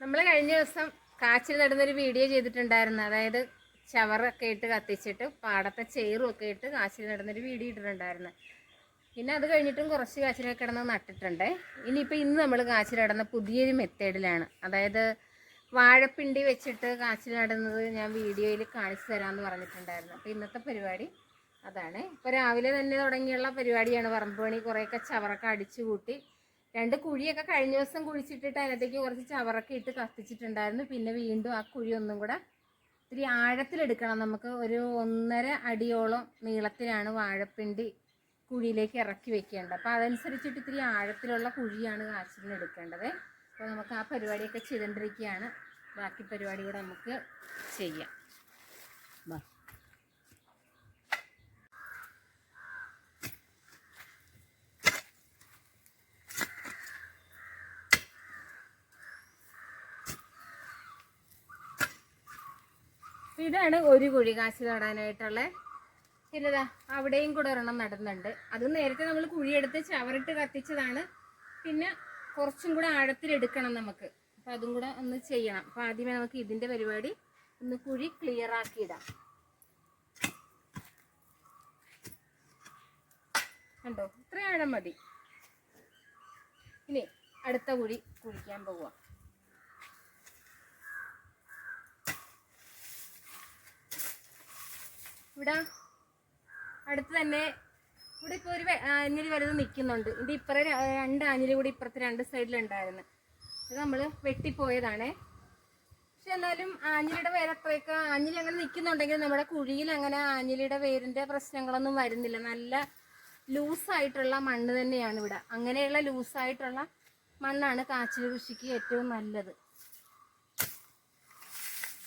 നമ്മൾ കഴിഞ്ഞ ദിവസം കാച്ചിൽ നടുന്നൊരു വീഡിയോ ചെയ്തിട്ടുണ്ടായിരുന്നു. അതായത് ചവറൊക്കെ ഇട്ട് കത്തിച്ചിട്ട് പാടത്തെ ചേറും ഒക്കെ ഇട്ട് കാച്ചിൽ നടുന്നൊരു വീഡിയോ ഇട്ടിട്ടുണ്ടായിരുന്നു. പിന്നെ അത് കഴിഞ്ഞിട്ടും കുറച്ച് കാച്ചിലൊക്കെ കിടന്ന് നട്ടിട്ടുണ്ട്. ഇനിയിപ്പോൾ ഇന്ന് നമ്മൾ കാച്ചിൽ നടന്ന പുതിയൊരു മെത്തേഡിലാണ്. അതായത് വാഴപ്പിണ്ടി വെച്ചിട്ട് കാച്ചിൽ നടുന്നത് ഞാൻ വീഡിയോയിൽ കാണിച്ചു തരാമെന്ന് പറഞ്ഞിട്ടുണ്ടായിരുന്നു. അപ്പോൾ ഇന്നത്തെ പരിപാടി അതാണ്. ഇപ്പോൾ രാവിലെ തന്നെ തുടങ്ങിയുള്ള പരിപാടിയാണ്. പറമ്പ് പണി കുറേയൊക്കെ ചവറൊക്കെ അടിച്ചു കൂട്ടി രണ്ട് കുഴിയൊക്കെ കഴിഞ്ഞ ദിവസം കുഴിച്ചിട്ടിട്ട് അതിനകത്തേക്ക് കുറച്ച് ചവറൊക്കെ ഇട്ട് കത്തിച്ചിട്ടുണ്ടായിരുന്നു. പിന്നെ വീണ്ടും ആ കുഴി ഒന്നും കൂടെ ഇത്തിരി ആഴത്തിലെടുക്കണം. നമുക്ക് ഒരു ഒന്നര അടിയോളം നീളത്തിലാണ് വാഴപ്പിണ്ടി കുഴിയിലേക്ക് ഇറക്കി വെക്കേണ്ടത്. അപ്പോൾ അതനുസരിച്ചിട്ട് ഇത്തിരി ആഴത്തിലുള്ള കുഴിയാണ് കാച്ചിലിന് എടുക്കേണ്ടത്. അപ്പോൾ നമുക്ക് ആ പരിപാടിയൊക്കെ ചെയ്തുകൊണ്ടിരിക്കുകയാണ്. ബാക്കി പരിപാടി കൂടെ നമുക്ക് ചെയ്യാം. ഇതാണ് ഒരു കുഴി കാശ് നടാനായിട്ടുള്ള. പിന്നെതാ അവിടെയും കൂടെ ഒരെണ്ണം നടന്നുണ്ട്. അത് നേരത്തെ നമ്മൾ കുഴിയെടുത്ത് ചവറിട്ട് കത്തിച്ചതാണ്. പിന്നെ കുറച്ചും കൂടെ ആഴത്തിലെടുക്കണം നമുക്ക്. അപ്പം അതും കൂടെ ഒന്ന് ചെയ്യണം. അപ്പം ആദ്യമേ നമുക്ക് ഇതിന്റെ പരിപാടി ഒന്ന് കുഴി ക്ലിയർ ആക്കിയിടാം. കണ്ടോ? ഇത്ര മതി. ഇനി അടുത്ത കുഴി കുഴിക്കാൻ പോവാം ഇവിടെ അടുത്ത് തന്നെ ഇവിടെ ഇപ്പോൾ ഒരു ആഞ്ഞിലി വലുത് നിൽക്കുന്നുണ്ട്. ഇത് ഇപ്പുറ രണ്ട് ആഞ്ഞിലി കൂടി ഇപ്പുറത്തെ രണ്ട് സൈഡിലുണ്ടായിരുന്നു. അത് നമ്മൾ വെട്ടിപ്പോയതാണേ. പക്ഷെ എന്നാലും ആഞ്ഞിലിയുടെ വേരത്രയൊക്കെ ആഞ്ഞിലി അങ്ങനെ നിൽക്കുന്നുണ്ടെങ്കിൽ നമ്മുടെ കുഴിയിൽ അങ്ങനെ ആഞ്ഞിലിയുടെ വേരിന്റെ പ്രശ്നങ്ങളൊന്നും വരുന്നില്ല. നല്ല ലൂസായിട്ടുള്ള മണ്ണ് തന്നെയാണ് ഇവിടെ. അങ്ങനെയുള്ള ലൂസായിട്ടുള്ള മണ്ണാണ് കാച്ചിൽ കൃഷിക്ക് ഏറ്റവും നല്ലത്.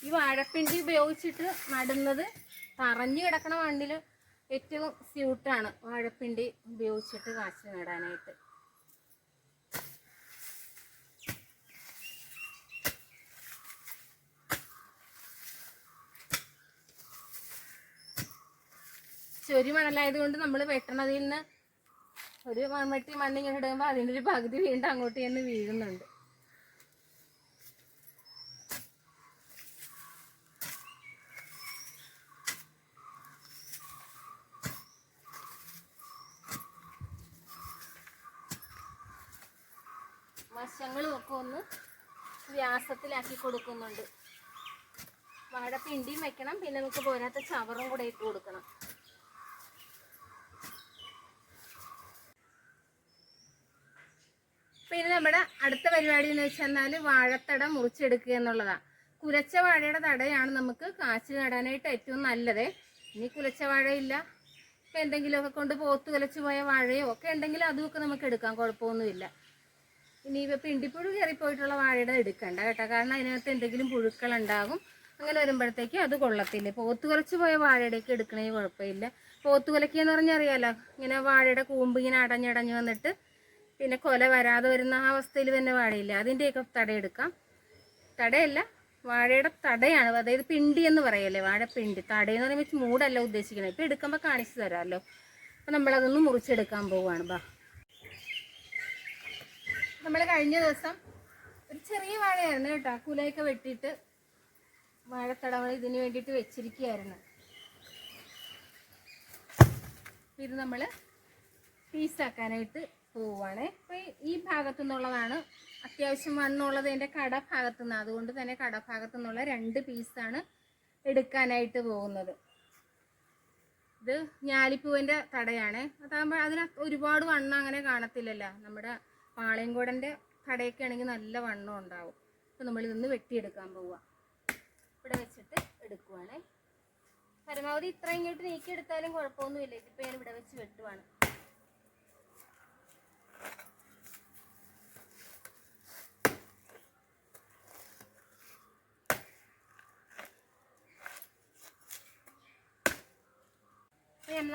ഈ വാഴപ്പിണ്ടി ഉപയോഗിച്ചിട്ട് നടുന്നത് തറഞ്ഞു കിടക്കണ മണ്ണിൽ ഏറ്റവും സ്യൂട്ടാണ് വാഴപ്പിണ്ടി ഉപയോഗിച്ചിട്ട് കാശ് നേടാനായിട്ട്. ചൊരി മണലായത് കൊണ്ട് നമ്മൾ വെട്ടണതിൽ നിന്ന് ഒരു മൺവെട്ടി മണ്ണിങ്ങനെ ഇടുമ്പോൾ അതിന്റെ ഒരു പകുതി വീണ്ടും അങ്ങോട്ട് തന്നെ വീഴുന്നുണ്ട് വശങ്ങളും ഒക്കെ ഒന്ന് വ്യാസത്തിലാക്കി കൊടുക്കുന്നുണ്ട്. വാഴ പിണ്ടിയും വെക്കണം. പിന്നെ നമുക്ക് പോരാത്ത ചവറും കൂടെ ഇട്ട് കൊടുക്കണം. പിന്നെ നമ്മുടെ അടുത്ത പരിപാടി എന്ന് വെച്ചാൽ വാഴത്തട മുറിച്ചെടുക്കുക എന്നുള്ളതാണ് കുലച്ച വാഴയുടെ തടയാണ് നമുക്ക് കാച്ചു നടാനായിട്ട് ഏറ്റവും നല്ലത്. ഇനി കുലച്ച വാഴയില്ല ഇപ്പം എന്തെങ്കിലുമൊക്കെ കൊണ്ട് പോത്ത് കുലച്ചു പോയ വാഴയോ ഒക്കെ ഉണ്ടെങ്കിൽ അതുമൊക്കെ നമുക്ക് എടുക്കാം. കുഴപ്പമൊന്നുമില്ല. ഇനി പിണ്ടിപ്പുഴു കയറിപ്പോയിട്ടുള്ള വാഴയുടെ എടുക്കണ്ട കേട്ടോ. കാരണം അതിനകത്ത് എന്തെങ്കിലും പുഴുക്കളുണ്ടാകും അങ്ങനെ വരുമ്പോഴത്തേക്ക് അത് കൊള്ളത്തില്ല. പോത്ത് കുലച്ച് പോയ വാഴയുടെയൊക്കെ എടുക്കണേ കുഴപ്പമില്ല. പോത്ത് കുലക്കുക എന്ന് ഇങ്ങനെ വാഴയുടെ കൂമ്പ് ഇങ്ങനെ അടഞ്ഞടഞ്ഞ് വന്നിട്ട് പിന്നെ കൊല വരാതെ വരുന്ന ആ അവസ്ഥയിൽ തന്നെ വാഴയില്ല. അതിന്റെയൊക്കെ തടയെടുക്കാം തടയല്ല വാഴയുടെ തടയാണ്. അതായത് പിണ്ടി എന്ന് പറയല്ലേ വാഴപ്പിണ്ടി. തടയെന്ന് പറയുമ്പോൾ മൂടല്ല ഉദ്ദേശിക്കുന്നത് ഇപ്പം എടുക്കുമ്പോൾ കാണിച്ചു തരാമല്ലോ. അപ്പം നമ്മളതൊന്ന് മുറിച്ചെടുക്കാൻ പോവുകയാണ്. ബാ. നമ്മൾ കഴിഞ്ഞ ദിവസം ഒരു ചെറിയ വാഴയായിരുന്നു കേട്ടോ. കുലയൊക്കെ വെട്ടിയിട്ട് വാഴത്തടവൾ ഇതിന് വേണ്ടിയിട്ട് വെച്ചിരിക്കുകയായിരുന്നു. ഇത് നമ്മൾ പീസാക്കാനായിട്ട് പോവാണ് അപ്പോൾ ഈ ഭാഗത്തു നിന്നുള്ളതാണ് അത്യാവശ്യം മണ്ണുള്ളത് എന്റെ കടഭാഗത്തു നിന്ന് അതുകൊണ്ട് തന്നെ കടഭാഗത്തു നിന്നുള്ള രണ്ട് പീസാണ് എടുക്കാനായിട്ട് പോകുന്നത്. ഇത് ഞാലിപ്പൂവിന്റെ തടയാണ്. അതാകുമ്പോൾ അതിന് ഒരുപാട് വണ്ണം അങ്ങനെ കാണത്തില്ലല്ലോ. നമ്മുടെ പാളയംകോടന്റെ കടയൊക്കെ ആണെങ്കിൽ നല്ല വണ്ണം ഉണ്ടാവും. അപ്പോൾ നമ്മൾ ഇതൊന്ന് വെട്ടിയെടുക്കാൻ പോവുക ഇവിടെ വെച്ചിട്ട് എടുക്കുവാണേ. പരമാവധി ഇത്ര ഇങ്ങോട്ട് നീക്കിയെടുത്താലും കുഴപ്പമൊന്നുമില്ല. ഇതിപ്പോൾ ഞാൻ ഇവിടെ വെച്ച് വെട്ടുവാണ്.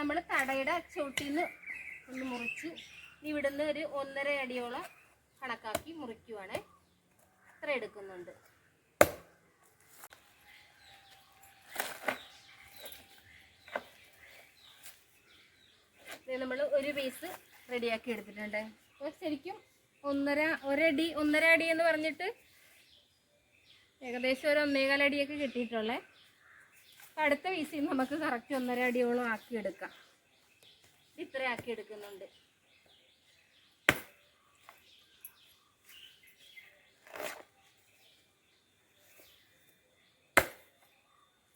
നമ്മൾ തടയുടെ ചുവട്ടിന്ന് ഒന്ന് മുറിച്ചു. ഇവിടുന്ന് ഒരു ഒന്നര അടിയോളം കണക്കാക്കി മുറിക്കുവാണ്. ഇത്ര എടുക്കുന്നുണ്ട്. നമ്മൾ ഒരു പീസ് റെഡിയാക്കി എടുത്തിട്ടുണ്ട്. അപ്പോൾ ശരിക്കും ഒന്നര ഒരടി ഒന്നര അടി എന്ന് പറഞ്ഞിട്ട് ഏകദേശം ഒരു ഒന്നേകാലടിയൊക്കെ കിട്ടിയിട്ടുള്ളേ. അപ്പം അടുത്ത പീസിൽ നമുക്ക് കറക്റ്റ് ഒന്നര അടിയോളം ആക്കിയെടുക്കാം ഇത്ര ആക്കി എടുക്കുന്നുണ്ട്.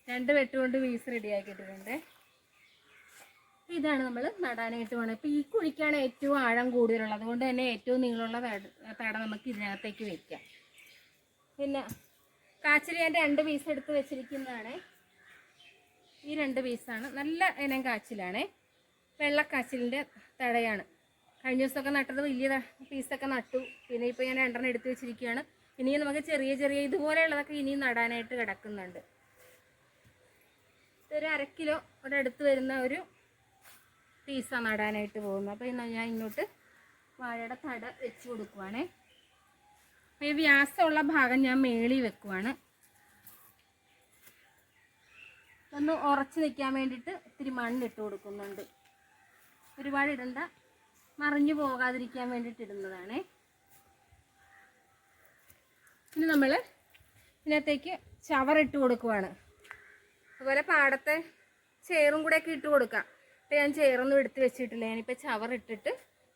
രണ്ട് വെട്ടുകൊണ്ട് പീസ് റെഡിയാക്കിയിട്ടുണ്ട് ഇതാണ് നമ്മൾ നടാനായിട്ട് വേണം ഇപ്പം ഈ കുഴിക്കാണ് ഏറ്റവും ആഴം കൂടുതലുള്ളത്. അതുകൊണ്ട് തന്നെ ഏറ്റവും നീളമുള്ള തട നമുക്ക് ഇതിനകത്തേക്ക് വെക്കാം. പിന്നെ കാച്ചിൽ ഞാൻ രണ്ട് പീസ് എടുത്ത് വെച്ചിരിക്കുന്നതാണ്. ഈ രണ്ട് പീസാണ് നല്ല ഇനം കാച്ചിലാണ്. വെള്ളക്കാച്ചിലിന്റെ തടയാണ്. കഴിഞ്ഞ ദിവസമൊക്കെ നട്ടത് വലിയ പീസൊക്കെ നട്ടു. പിന്നെ ഇപ്പോൾ ഞാൻ രണ്ടെണ്ണം എടുത്ത് വെച്ചിരിക്കുകയാണ്. ഇനിയും നമുക്ക് ചെറിയ ചെറിയ ഇതുപോലെയുള്ളതൊക്കെ ഇനിയും നടാനായിട്ട് കിടക്കുന്നുണ്ട്. ഇതൊരു അര കിലോ ഇവിടെ അടുത്ത് വരുന്ന ഒരു പീസാണ് നടാനായിട്ട് പോകുന്നത്. അപ്പോൾ ഇന്ന് ഞാൻ ഇങ്ങോട്ട് വാഴയുടെ തട വെച്ച് കൊടുക്കുവാണേ. ഈ വ്യാസമുള്ള ഭാഗം ഞാൻ മേളി വെക്കുവാണ്. ഒന്ന് ഉറച്ച് നിൽക്കാൻ വേണ്ടിയിട്ട് ഇത്തിരി മണ്ണിട്ട് കൊടുക്കുന്നുണ്ട്. ഒരുപാട് ഇടണ്ട. മറിഞ്ഞു പോകാതിരിക്കാൻ വേണ്ടിയിട്ട് ഇടുന്നതാണേ. ഇനി നമ്മൾ ഇതിനകത്തേക്ക് ചവറിട്ട് കൊടുക്കുവാണ്. അതുപോലെ പാടത്തെ ചേറും കൂടെ ഒക്കെ ഇട്ട് കൊടുക്കാം. ഇപ്പം ഞാൻ ചേറൊന്നും എടുത്ത് വെച്ചിട്ടില്ല. ഞാനിപ്പോൾ ചവറിട്ടിട്ട്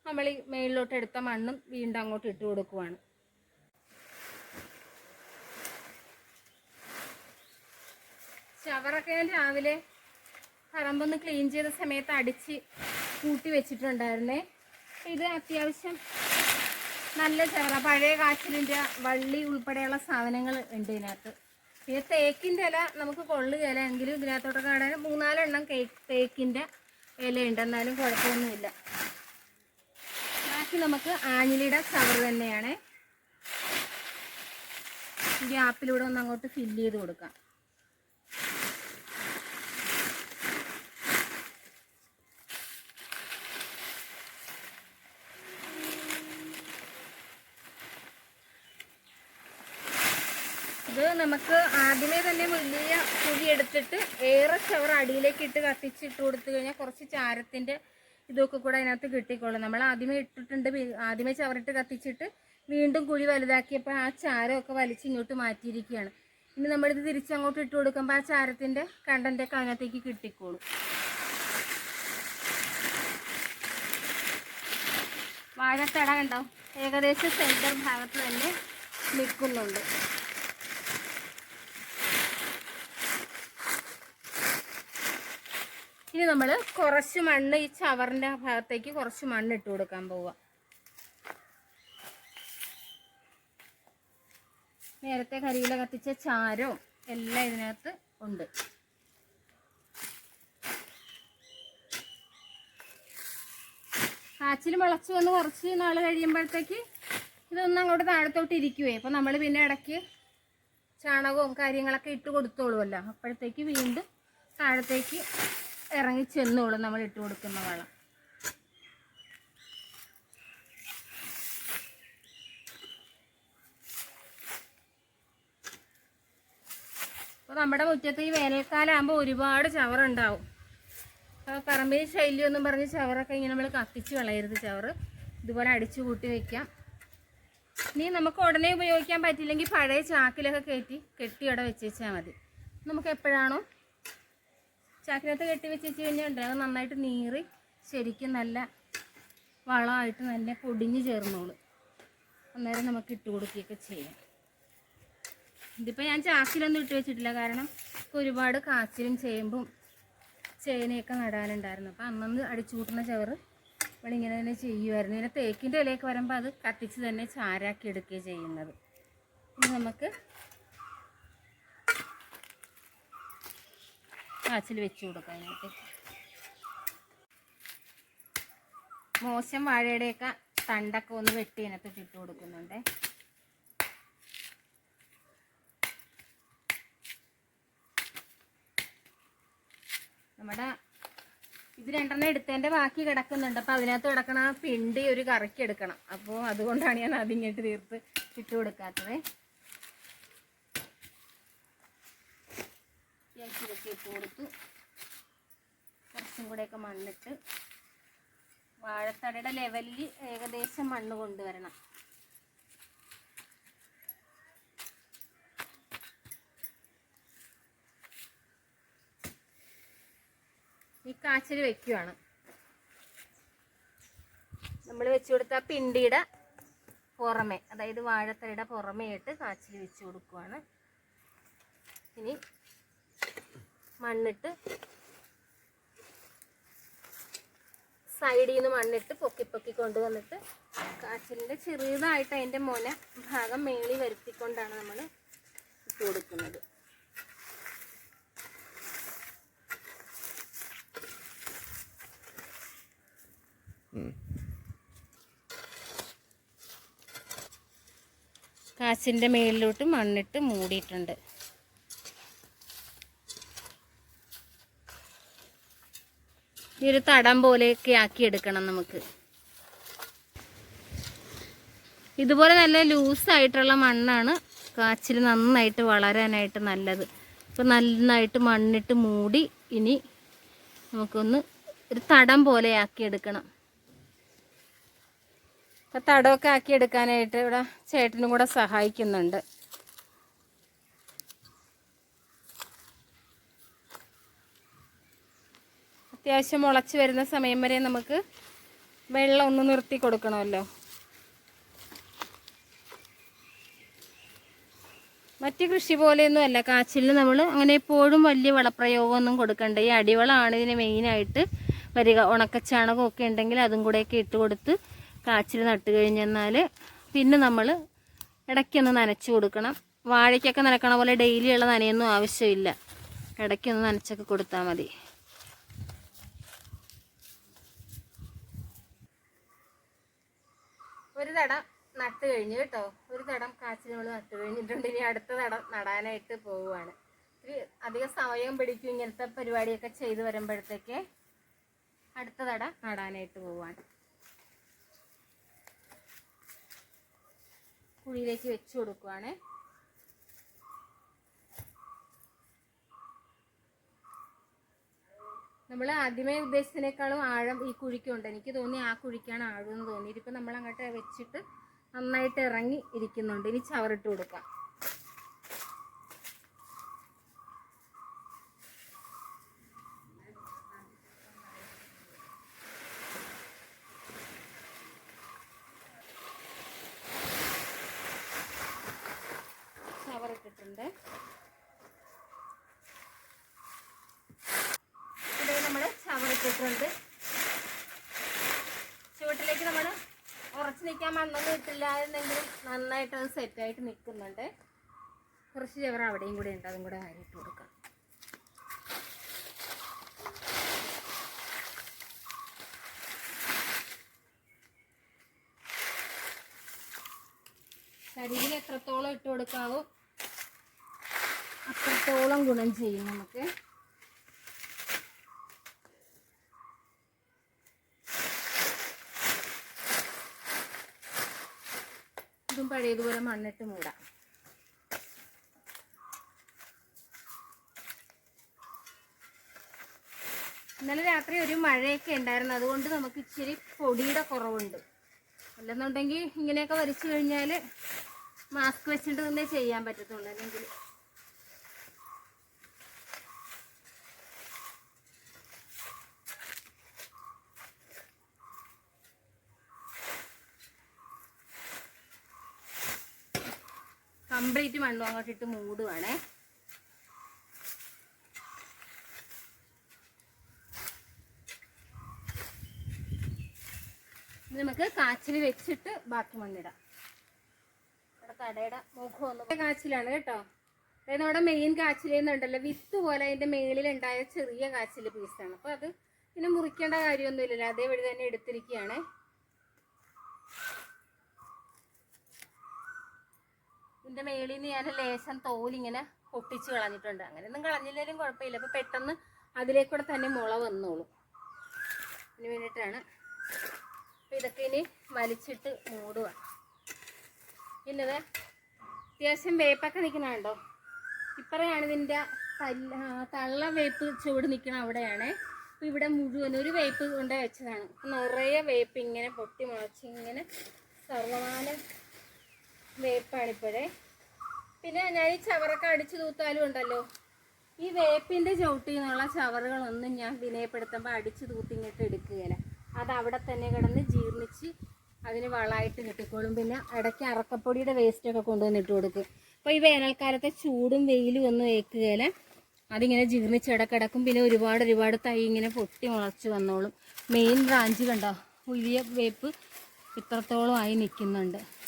നമ്മൾ ഈ മേളിലോട്ട് എടുത്ത മണ്ണും വീണ്ടും അങ്ങോട്ട് ഇട്ട് കൊടുക്കുവാണ്. ചവറൊക്കെ ഞാൻ രാവിലെ പറമ്പൊന്ന് ക്ലീൻ ചെയ്ത സമയത്ത് അടിച്ച് കൂട്ടി വെച്ചിട്ടുണ്ടായിരുന്നേ. ഇത് അത്യാവശ്യം നല്ല ചവറ പഴയ കാച്ചിലിന്റെ വള്ളി ഉൾപ്പെടെയുള്ള സാധനങ്ങൾ ഉണ്ട് ഇതിനകത്ത്. പിന്നെ തേക്കിന്റെ ഇല നമുക്ക് കൊള്ളുകയില എങ്കിലും ഇതിനകത്തോട്ട് കാണാൻ മൂന്നാലെണ്ണം കേ തേക്കിന്റെ ഇലയുണ്ട്. എന്നാലും കുഴപ്പമൊന്നുമില്ല. ബാക്കി നമുക്ക് ആഞ്ഞിലിയുടെ ചവർ തന്നെയാണ്. ഗ്യാപ്പിലൂടെ ഒന്ന് അങ്ങോട്ട് ഫില്ല് ചെയ്ത് കൊടുക്കാം ഇത് നമുക്ക് ആദ്യമേ തന്നെ വലിയ കുഴി എടുത്തിട്ട് ഏറെ ചവർ അടിയിലേക്ക് ഇട്ട് കത്തിച്ചിട്ട് കൊടുത്തു കഴിഞ്ഞാൽ കുറച്ച് ചാരത്തിന്റെ ഇതൊക്കെ കൂടെ അതിനകത്ത് കിട്ടിക്കോളും. നമ്മൾ ആദ്യമേ ഇട്ടിട്ടുണ്ട് ആദ്യമേ ചവറിട്ട് കത്തിച്ചിട്ട് വീണ്ടും കുഴി വലുതാക്കിയപ്പോൾ ആ ചാരമൊക്കെ വലിച്ച് ഇങ്ങോട്ട് മാറ്റിയിരിക്കുകയാണ്. ഇനി നമ്മളിത് തിരിച്ചങ്ങോട്ട് ഇട്ട് കൊടുക്കുമ്പോൾ ആ ചാരത്തിന്റെ കണ്ടന്റൊക്കെ അതിനകത്തേക്ക് കിട്ടിക്കോളും. വാഴത്തട കണ്ടോ? ഏകദേശം സെന്റർ ഭാഗത്ത് തന്നെ നിൽക്കുന്നുണ്ട്. ഇനി നമ്മൾ കുറച്ച് മണ്ണ് ഈ ചവറിന്റെ ഭാഗത്തേക്ക് കുറച്ച് മണ്ണ് ഇട്ട് കൊടുക്കാൻ പോവുക നേരത്തെ കരിയില കത്തിച്ച ചാരവും എല്ലാം ഇതിനകത്ത് ഉണ്ട്. കാച്ചിൽ മുളച്ച് വന്ന് കുറച്ച് നാൾ കഴിയുമ്പോഴത്തേക്ക് ഇതൊന്നും അങ്ങോട്ട് താഴത്തോട്ട് ഇരിക്കുവേ. അപ്പം നമ്മൾ പിന്നെ ഇടയ്ക്ക് ചാണകവും കാര്യങ്ങളൊക്കെ ഇട്ട് കൊടുത്തോളുമല്ലോ അപ്പോഴത്തേക്ക് വീണ്ടും താഴത്തേക്ക് ഇറങ്ങി ചെന്നോളും. നമ്മൾ ഇട്ട് കൊടുക്കുന്ന വളം. അപ്പോൾ നമ്മുടെ മുറ്റത്ത് ഈ വേനൽക്കാലം ആകുമ്പോൾ ഒരുപാട് ചവറുണ്ടാവും. അപ്പോൾ പറമ്പിൽ ശൈലി ഒന്നും പറഞ്ഞ് ചവറൊക്കെ ഇങ്ങനെ നമ്മൾ കത്തിച്ച് കളയരുത് ചവറ്. ഇതുപോലെ അടിച്ചു കൂട്ടി വെക്കാം. ഇനി നമുക്ക് ഉടനെ ഉപയോഗിക്കാൻ പറ്റില്ലെങ്കിൽ പഴയ ചാക്കിലൊക്കെ കയറ്റി കെട്ടി അവിടെ വെച്ചേച്ചാൽ മതി. നമുക്ക് എപ്പോഴാണോ ചാക്കിനകത്ത് കെട്ടി വെച്ച് വെച്ച് കഴിഞ്ഞാൽ അത് നന്നായിട്ട് നീറി ശരിക്കും നല്ല വളമായിട്ട് നല്ല പൊടിഞ്ഞ് ചേർന്നോളൂ. അന്നേരം നമുക്ക് ഇട്ട് കൊടുക്കുകയൊക്കെ ചെയ്യാം. ഇതിപ്പോൾ ഞാൻ ചാക്കിലൊന്നും ഇട്ട് വെച്ചിട്ടില്ല. കാരണം ഒരുപാട് കാച്ചിലും ചേമ്പും ചേനയൊക്കെ നടാനുണ്ടായിരുന്നു. അപ്പം അന്നന്ന് അടിച്ചു കൂട്ടുന്ന ചവറ് നമ്മളിങ്ങനെ തന്നെ ചെയ്യുമായിരുന്നു ഇങ്ങനെ തേക്കിന്റെ ഇലയൊക്കെ വരുമ്പോൾ അത് കത്തിച്ച് തന്നെ ചാരാക്കി എടുക്കുകയാണ് ചെയ്യുന്നത്. ഇനി നമുക്ക് കാച്ചിൽ വെച്ച് കൊടുക്കാനായിട്ട് മോശം വാഴയുടെയൊക്കെ തണ്ടൊക്കെ ഒന്ന് വെട്ടി അതിനകത്ത് ഇട്ട് കൊടുക്കുന്നുണ്ട്. നമ്മുടെ ഇത് രണ്ടെണ്ണം എടുത്തതിന്റെ ബാക്കി കിടക്കുന്നുണ്ട്. അപ്പോൾ അതിനകത്ത് കിടക്കണ പിണ്ടി ഒരു കറക്കി എടുക്കണം. അപ്പോൾ അതുകൊണ്ടാണ് ഞാൻ അതിങ്ങോട്ട് തീർത്ത് ഇട്ട് കൊടുക്കാത്തത്. അത്യാവശ്യം ഇതൊക്കെ ഇട്ട് കൊടുത്തു കുറച്ചും കൂടെയൊക്കെ മണ്ണിട്ട് വാഴത്തടയുടെ ലെവലിൽ ഏകദേശം മണ്ണ് കൊണ്ടുവരണം. ഈ കാച്ചിൽ വെക്കുകയാണ് നമ്മൾ വെച്ചു കൊടുത്ത പിണ്ടിയുടെ പുറമെ അതായത് വാഴത്തലയുടെ പുറമേയിട്ട് കാച്ചിൽ വെച്ചു കൊടുക്കുവാണ്. ഇനി മണ്ണിട്ട് സൈഡിൽ നിന്ന് മണ്ണിട്ട് പൊക്കി പൊക്കി കൊണ്ടുവന്നിട്ട് കാച്ചിലിന്റെ ചെറിയതായിട്ട് അതിന്റെ മുന ഭാഗം മേളി വരുത്തിക്കൊണ്ടാണ് നമ്മൾ കൊടുക്കുന്നത്. കാച്ചിന്റെ മേളിലോട്ട് മണ്ണിട്ട് മൂടിയിട്ടുണ്ട്. ഈ ഒരു തടം പോലെയൊക്കെ ആക്കി എടുക്കണം നമുക്ക്. ഇതുപോലെ നല്ല ലൂസായിട്ടുള്ള മണ്ണാണ് കാച്ചിൽ നന്നായിട്ട് വളരാനായിട്ട് നല്ലത്. അപ്പോൾ നന്നായിട്ട് മണ്ണിട്ട് മൂടി ഇനി നമുക്കൊന്ന് ഒരു തടം പോലെ ആക്കി എടുക്കണം. അപ്പം തടമൊക്കെ ആക്കി എടുക്കാനായിട്ട് ഇവിടെ ചേട്ടനും കൂടെ സഹായിക്കുന്നുണ്ട്. അത്യാവശ്യം മുളച്ച് വരുന്ന സമയം വരെ നമുക്ക് വെള്ളം ഒന്ന് നിർത്തി കൊടുക്കണമല്ലോ. മറ്റ് കൃഷി പോലെയൊന്നും അല്ല. കാച്ചിലിന് നമ്മൾ അങ്ങനെ എപ്പോഴും വലിയ വളപ്രയോഗമൊന്നും കൊടുക്കണ്ട. ഈ അടിവളമാണ് ഇതിന് മെയിനായിട്ട് വരിക ഉണക്കച്ചാണകമൊക്കെ ഉണ്ടെങ്കിൽ അതും കൂടെയൊക്കെ ഇട്ട് കൊടുത്ത് കാച്ചിൽ നട്ട് കഴിഞ്ഞെന്നാൽ പിന്നെ നമ്മൾ ഇടയ്ക്കൊന്ന് നനച്ച് കൊടുക്കണം. വാഴയ്ക്കൊക്കെ നനക്കണ പോലെ ഡെയിലിയുള്ള നനയൊന്നും ആവശ്യമില്ല. ഇടയ്ക്കൊന്ന് നനച്ചൊക്കെ കൊടുത്താൽ മതി. ഒരു തടം നട്ട് കഴിഞ്ഞു കേട്ടോ. ഒരു തടം കാച്ചിൽ നമ്മൾ നട്ട് കഴിഞ്ഞിട്ടുണ്ട്. ഇനി അടുത്ത തടം നടാനായിട്ട് പോവുകയാണ്. അധികം സമയം പിടിക്കും ഇങ്ങനത്തെ പരിപാടിയൊക്കെ ചെയ്ത് വരുമ്പോഴത്തേക്ക് അടുത്ത തടം നടാനായിട്ട് പോവുകയാണ്. കുഴിയിലേക്ക് വെച്ച് കൊടുക്കുവാണ്. നമ്മൾ ആദ്യമേ ഉദ്ദേശിച്ചതിനേക്കാളും ആഴം ഈ കുഴിക്കുണ്ട്. എനിക്ക് തോന്നി ആ കുഴിക്കാണ് ആഴം എന്ന് തോന്നി ഇതിപ്പോൾ നമ്മൾ അങ്ങോട്ട് വെച്ചിട്ട് നന്നായിട്ട് ഇറങ്ങി ഇരിക്കുന്നുണ്ട്. ഇനി ചവറിട്ട് കൊടുക്കാം ചവറിട്ടിട്ടുണ്ട് ഇവിടെ നമ്മൾ ചവറിട്ടിട്ടുണ്ട് ചുവട്ടിലേക്ക് നമ്മൾ ഉറച്ചു മണ്ണ് മണ്ണൊന്നും ഇട്ടില്ലായിരുന്നെങ്കിലും നന്നായിട്ട് അത് സെറ്റായിട്ട് നിൽക്കുന്നുണ്ട്. കുറച്ച് ചവർ അവിടെയും കൂടെ ഉണ്ട് അതും കൂടെ വാരിയിട്ട് കൊടുക്കാം. കരിവിന് എത്രത്തോളം ഇട്ട് കൊടുക്കാവോ അത്രത്തോളം ഗുണം ചെയ്യും നമുക്ക് ഇതും പഴയതുപോലെ മണ്ണിട്ട് മൂടാം. ഇന്നലെ രാത്രി ഒരു മഴയൊക്കെ ഉണ്ടായിരുന്നു. അതുകൊണ്ട് നമുക്ക് ഇച്ചിരി പൊടിയുടെ കുറവുണ്ട്. അല്ലെന്നുണ്ടെങ്കിൽ ഇങ്ങനെയൊക്കെ വരച്ചു കഴിഞ്ഞാൽ മാസ്ക് വെച്ചിട്ട് തന്നെ ചെയ്യാൻ പറ്റത്തുള്ളൂ. അല്ലെങ്കിൽ കംപ്ലീറ്റ് മണ്ണും അങ്ങോട്ട് ഇട്ട് മൂടുവാണേ. നമുക്ക് കാച്ചിൽ വെച്ചിട്ട് ബാക്കി മണ്ണിടാം. ഇവിടെ കടയുടെ മുഖം ഒന്ന് കാച്ചിലാണ് കേട്ടോ. അതായത് നമ്മുടെ മെയിൻ കാച്ചിലെന്നുണ്ടല്ലോ വിത്ത് പോലെ അതിന്റെ മേളിലുണ്ടായ ചെറിയ കാച്ചിൽ പീസാണ് അപ്പോൾ അത് പിന്നെ മുറിക്കേണ്ട കാര്യമൊന്നുമില്ലല്ലോ അതേപടി തന്നെ എടുത്തിരിക്കുകയാണ്. ഇതിന്റെ മേളിൽ നിന്ന് ഞാൻ ലേശം തോലിങ്ങനെ പൊട്ടിച്ച് കളഞ്ഞിട്ടുണ്ട്. അങ്ങനെ ഒന്നും കളഞ്ഞില്ലെങ്കിലും കുഴപ്പമില്ല. അപ്പൊ പെട്ടെന്ന് അതിലേക്കൂടെ തന്നെ മുള വന്നോളും. അതിന് വേണ്ടിയിട്ടാണ് അപ്പൊ ഇതൊക്കെ ഇനി വലിച്ചിട്ട് മൂടുക. പിന്നെ ഇത് അത്യാവശ്യം വേപ്പൊക്കെ നിൽക്കണുണ്ടോ ഇപ്പറയാണ് ഇതിന്റെ തല്ല ആ, തള്ള വേപ്പ് ചുവട് നിൽക്കണ അവിടെയാണ്. അപ്പോൾ ഇവിടെ മുഴുവൻ ഒരു വേപ്പ് കൊണ്ട് വെച്ചതാണ്. അപ്പൊ നിറയെ വേപ്പ് ഇങ്ങനെ പൊട്ടി മുളച്ച് ഇങ്ങനെ സർവമാന വേപ്പാണിപ്പോഴേ. പിന്നെ ഞാൻ ഈ ചവറൊക്കെ അടിച്ചു തൂത്താലും ഉണ്ടല്ലോ. ഈ വേപ്പിന്റെ ചവിട്ടിൽ നിന്നുള്ള ചവറുകളൊന്നും ഞാൻ വിനയപ്പെടുത്തുമ്പോൾ അടിച്ചു തൂത്തിങ്ങോട്ട് എടുക്കുകയില്ല. അത് അവിടെ തന്നെ കിടന്ന് ജീർണിച്ച് അതിന് വളമായിട്ട് കിട്ടിക്കോളും പിന്നെ ഇടയ്ക്ക് അറക്കപ്പൊടിയുടെ വേസ്റ്റൊക്കെ കൊണ്ടുവന്ന് ഇട്ട് കൊടുക്കും. അപ്പോൾ ഈ വേനൽക്കാലത്തെ ചൂടും വെയിലും ഒന്നും ഏൽക്കുകയില്ല. അതിങ്ങനെ ജീർണിച്ച് ഇടക്കിടക്കും. പിന്നെ ഒരുപാട് ഒരുപാട് തൈ ഇങ്ങനെ പൊട്ടി മുളച്ച് വന്നോളും. മെയിൻ ബ്രാഞ്ച് കണ്ടോ? വലിയ വേപ്പ് ഇത്രത്തോളം ആയി നിൽക്കുന്നുണ്ട്.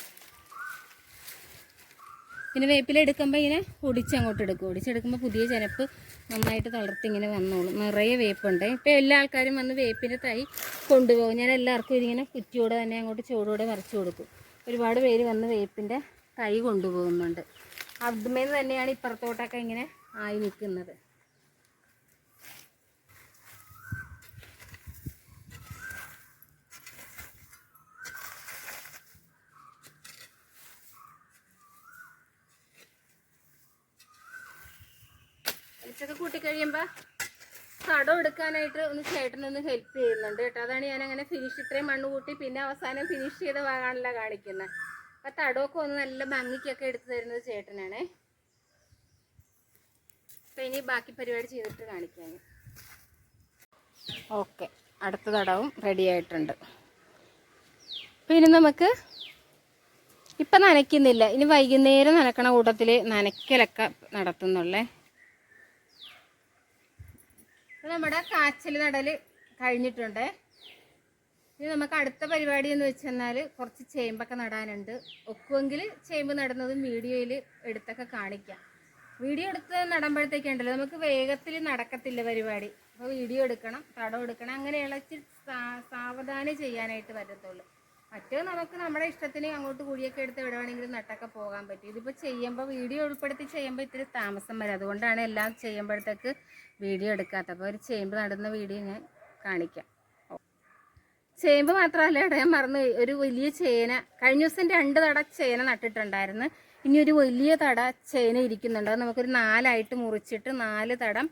പിന്നെ വേപ്പില എടുക്കുമ്പോൾ ഇങ്ങനെ ഒടിച്ച് അങ്ങോട്ട് എടുക്കും ഒടിച്ചെടുക്കുമ്പോൾ പുതിയ ചെനപ്പ് നന്നായിട്ട് തളർത്തി ഇങ്ങനെ വന്നോളും. നിറയെ വേപ്പുണ്ട്. ഇപ്പോൾ എല്ലാ ആൾക്കാരും വന്ന് വേപ്പിന്റെ തൈ കൊണ്ടുപോകും. ഞാൻ എല്ലാവർക്കും ഇതിങ്ങനെ കുറ്റിയോടെ തന്നെ അങ്ങോട്ട് ചൂടോടെ മറിച്ച് കൊടുക്കും. ഒരുപാട് പേര് വന്ന് വേപ്പിന്റെ തൈ കൊണ്ടുപോകുന്നുണ്ട്. അതുമേന്ന് തന്നെയാണ് ഇപ്പുറത്തോട്ടൊക്കെ ഇങ്ങനെ ആയി നിൽക്കുന്നത്. വലിച്ചൊക്കെ കൂട്ടിക്കഴിയുമ്പോൾ തടം എടുക്കാനായിട്ട് ഒന്ന് ചേട്ടനൊന്ന് ഹെൽപ്പ് ചെയ്യുന്നുണ്ട് കേട്ടോ. അതാണ് ഞാൻ അങ്ങനെ ഫിനിഷ് ഇത്രയും മണ്ണ് കൂട്ടി പിന്നെ അവസാനം ഫിനിഷ് ചെയ്ത ഭാഗമാണല്ല കാണിക്കുന്നത് അപ്പൊ തടമൊക്കെ ഒന്ന് നല്ല ഭംഗിക്കൊക്കെ എടുത്തു തരുന്നത് ചേട്ടനാണേ. അപ്പം ഇനി ബാക്കി പരിപാടി ചെയ്തിട്ട് കാണിക്കാം ഓക്കെ അടുത്ത തടവും റെഡി ആയിട്ടുണ്ട്. പിന്നെ നമുക്ക് ഇപ്പം നനയ്ക്കുന്നില്ല. ഇനി വൈകുന്നേരം നനക്കണ കൂട്ടത്തിൽ നനയ്ക്കലൊക്കെ നടത്തുന്നുള്ളേ. നമ്മുടെ കാച്ചൽ നടൽ കഴിഞ്ഞിട്ടുണ്ട്. ഇനി നമുക്ക് അടുത്ത പരിപാടി എന്ന് വെച്ചെന്നാൽ കുറച്ച് ചേമ്പൊക്കെ നടാനുണ്ട്. ഒക്കുമെങ്കിൽ ചേമ്പ് നടുന്നതും വീഡിയോയിൽ എടുത്തൊക്കെ കാണിക്കാം. വീഡിയോ എടുത്ത് നടുമ്പോഴത്തേക്കുണ്ടല്ലോ നമുക്ക് വേഗത്തിൽ നടക്കത്തില്ല പരിപാടി. അപ്പോൾ വീഡിയോ എടുക്കണം തടം എടുക്കണം അങ്ങനെയുള്ള ഇച്ചിരി സാവധാനം ചെയ്യാനായിട്ട് പറ്റത്തുള്ളൂ. മറ്റേ നമുക്ക് നമ്മുടെ ഇഷ്ടത്തിന് അങ്ങോട്ട് കുഴിയൊക്കെ എടുത്ത് എവിടെ വേണമെങ്കിലും നട്ടൊക്കെ പോകാൻ പറ്റും. ഇതിപ്പോൾ ചെയ്യുമ്പോൾ വീഡിയോ ഉൾപ്പെടുത്തി ചെയ്യുമ്പോൾ ഇത്തിരി താമസം വരും. അതുകൊണ്ടാണ് എല്ലാം ചെയ്യുമ്പോഴത്തേക്ക് വീഡിയോ എടുക്കാത്തത്. അപ്പോൾ ഒരു ചേമ്പ് നടുന്ന വീഡിയോ ഞാൻ കാണിക്കാം. ചേമ്പ് മാത്രമല്ല ഇവിടെ ഞാൻ മറന്നു ഒരു വലിയ ചേന കഴിഞ്ഞ ദിവസം രണ്ട് തട ചേന നട്ടിട്ടുണ്ടായിരുന്നു. ഇനി ഒരു വലിയ തട ചേന ഇരിക്കുന്നുണ്ട്. അത് നമുക്കൊരു നാലായിട്ട് മുറിച്ചിട്ട് നാല് തടം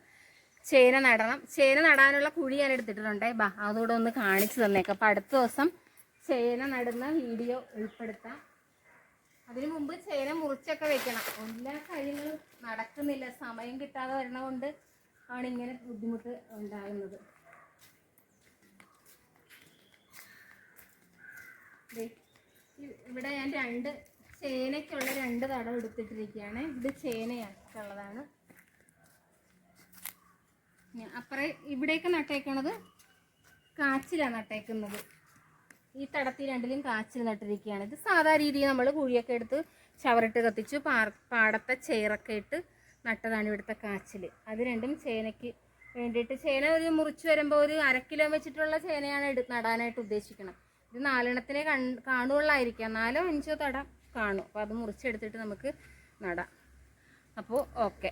ചേന നടണം. ചേന നടാനുള്ള കുഴി ഞാൻ എടുത്തിട്ടുണ്ടായി ബാ ഒന്ന് കാണിച്ചു തന്നേക്കാം. അപ്പം അടുത്ത ദിവസം ചേന നടുന്ന വീഡിയോ ഉൾപ്പെടുത്താം. അതിനു മുമ്പ് ചേന മുറിച്ചൊക്കെ വെക്കണം. എല്ലാ കാര്യങ്ങളും നടക്കുന്നില്ല. സമയം കിട്ടാതെ വരണ കൊണ്ട് ആണ് ഇങ്ങനെ ബുദ്ധിമുട്ട് ഉണ്ടാകുന്നത്. ഇവിടെ ഞാൻ രണ്ട് ചേനയ്ക്കുള്ള രണ്ട് തടം എടുത്തിട്ടിരിക്കുകയാണ്. ഇത് ചേനയാക്കുള്ളതാണ് അപ്പറേ ഇവിടേക്ക് നട്ടേക്കണത് കാച്ചിലാണ് നട്ടേക്കുന്നത്. ഈ തടത്തിൽ രണ്ടിലും കാച്ചിൽ നട്ടിരിക്കുകയാണ്. ഇത് സാധാ രീതിയിൽ നമ്മൾ കുഴിയൊക്കെ എടുത്ത് ചവറിട്ട് കത്തിച്ചു പാർ പാടത്തെ ചേറൊക്കെ ഇട്ട് നട്ടതാണ് ഇവിടുത്തെ കാച്ചിൽ അത് രണ്ടും ചേനയ്ക്ക് വേണ്ടിയിട്ട് ചേന ഒരു മുറിച്ച് വരുമ്പോൾ ഒരു അര കിലോ വെച്ചിട്ടുള്ള ചേനയാണ് എടു നടാനായിട്ട് ഉദ്ദേശിക്കണം ഇത് നാലെണ്ണത്തിനെ കൺ കാണുകയുള്ളായിരിക്കാം. നാലോ അഞ്ചോ തടം കാണും. അപ്പോൾ അത് മുറിച്ചെടുത്തിട്ട് നമുക്ക് നടാം. അപ്പോൾ ഓക്കെ.